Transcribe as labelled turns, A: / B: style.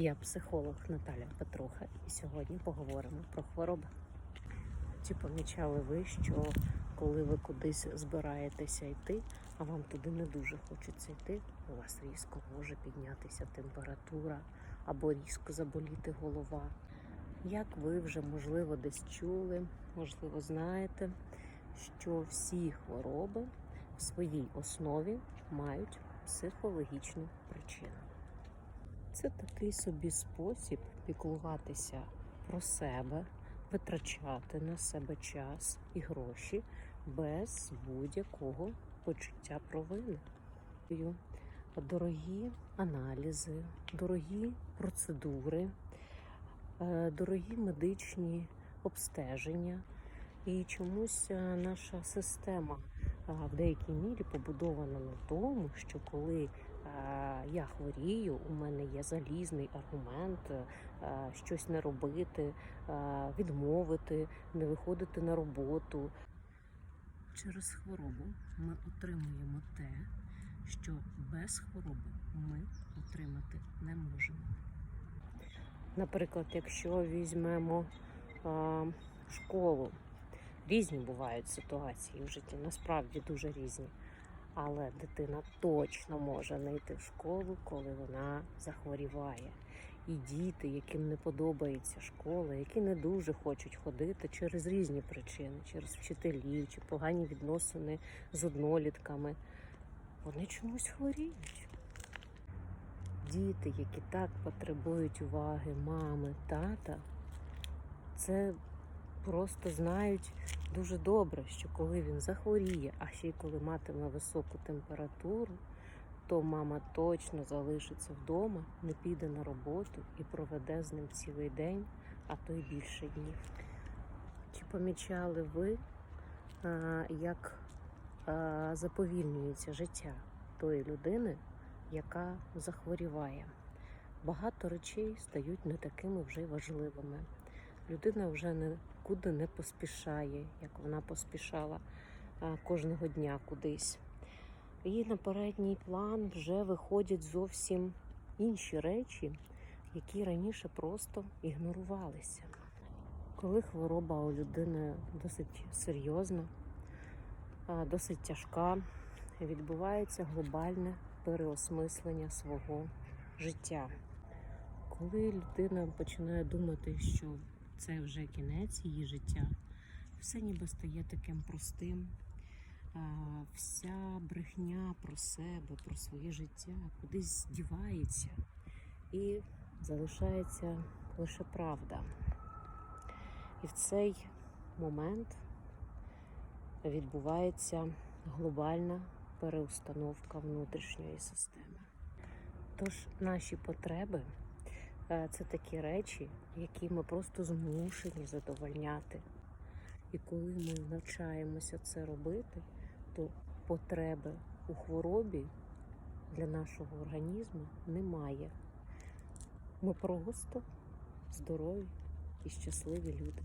A: Я психолог Наталя Петруха, і сьогодні поговоримо про хвороби. Чи помічали ви, що коли ви кудись збираєтеся йти, а вам туди не дуже хочеться йти, у вас різко може піднятися температура або різко заболіти голова. Як ви вже можливо десь чули, можливо, знаєте, що всі хвороби в своїй основі мають психологічну причину. Це такий собі спосіб піклуватися про себе, витрачати на себе час і гроші без будь-якого почуття провини. Дорогі аналізи, дорогі процедури, е, дорогі медичні обстеження. І чомусь е, наша система е, в деякій мірі побудована на тому, що коли я хворію, у мене є залізний аргумент е, щось не робити, е, відмовити, не виходити на роботу. Через хворобу ми отримуємо те, що без хвороби ми отримати не можемо. Наприклад, якщо візьмемо а, школу, різні бувають ситуації в житті, насправді дуже різні. Але дитина точно може не йти в школу, коли вона захворіває. І діти, яким не подобається школа, які не дуже хочуть ходити через різні причини, через вчителів чи погані відносини з однолітками, вони чомусь хворіють. Діти, які так потребують уваги мами, тата, це просто знають дуже добре, що коли він захворіє, а ще й коли матиме високу температуру, то мама точно залишиться вдома, не піде на роботу і проведе з ним цілий день, а то й більше днів. Чи помічали ви, як заповільнюється життя тої людини, яка захворіває? Багато речей стають не такими вже важливими. Людина вже нікуди не поспішає, як вона поспішала кожного дня кудись. І на передній план вже виходять зовсім інші речі, які раніше просто ігнорувалися. Коли хвороба у людини досить серйозна, досить тяжка, відбувається глобальне переосмислення свого життя. Коли людина починає думати, що це вже кінець її життя, все ніби стає таким простим. Вся брехня про себе, про своє життя кудись дівається і залишається лише правда. І в цей момент відбувається глобальна переустановка внутрішньої системи. Тож наші потреби це такі речі, які ми просто змушені задовольняти. І коли ми навчаємося це робити, то потреби у хворобі для нашого організму немає. Ми просто здорові і щасливі люди.